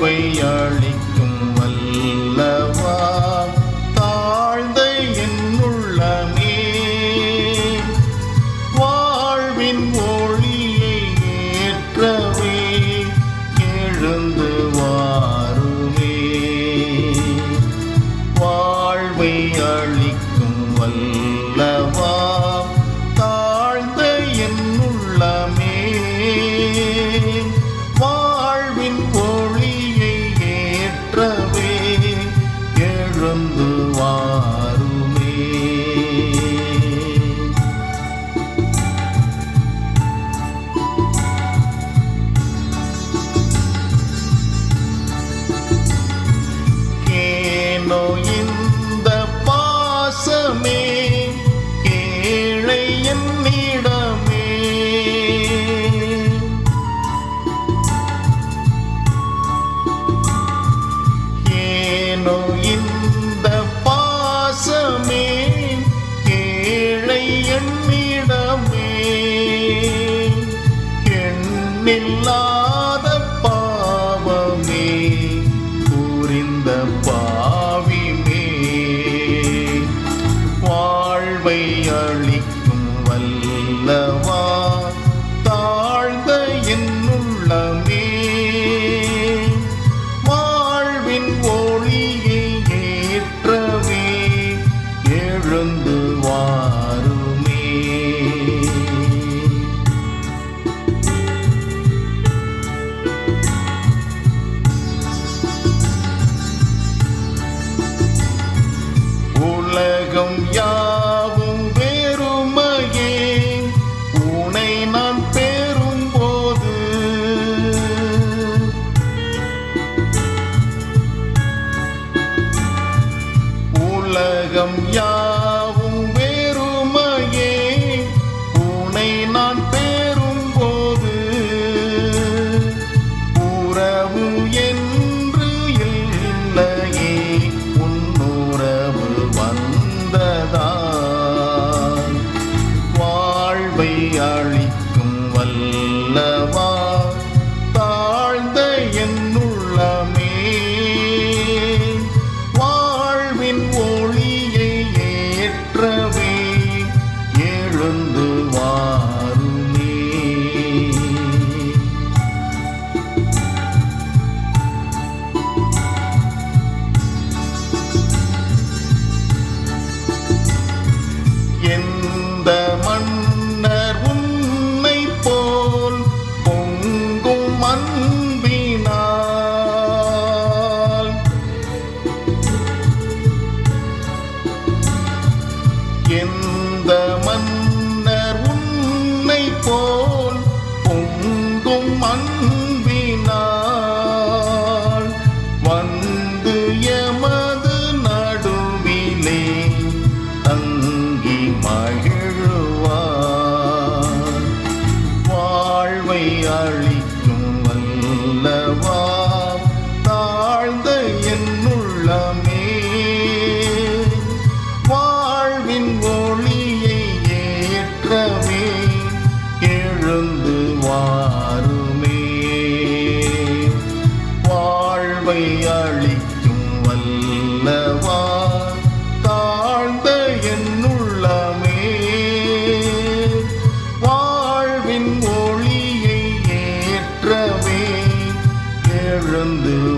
வாழ்வை எண்ணில்லாத பாவமே புரிந்த பாவிமே. வாழ்வை அளிக்கும் வல்லவா தாழ்ந்த என்னுள்ளமே. வாழ்வின் ஒளியை ஏற்றவே எழுந்து வா உலகம் யாவும் வெறுமையே. உனை நான் பேரும் போது உறவு என்று இல்லையே. உன்னுறவு வந்ததா? வாழ்வை அழிக்கும் வல்லவா? தாழ்ந்த என்னுள்ளமே. வாழ்வின் ஒளி எந்த மன்னர் உன்னை போல் பொங்கும் அன்பினால்? எந்த மன்னர் எழுந்து வாருமே. வாழ்வை அளிக்கும் வல்லவா தாழ்ந்த என்னுள்ளமே வாழ்வின் ஒளியை ஏற்றவே எழுந்து வா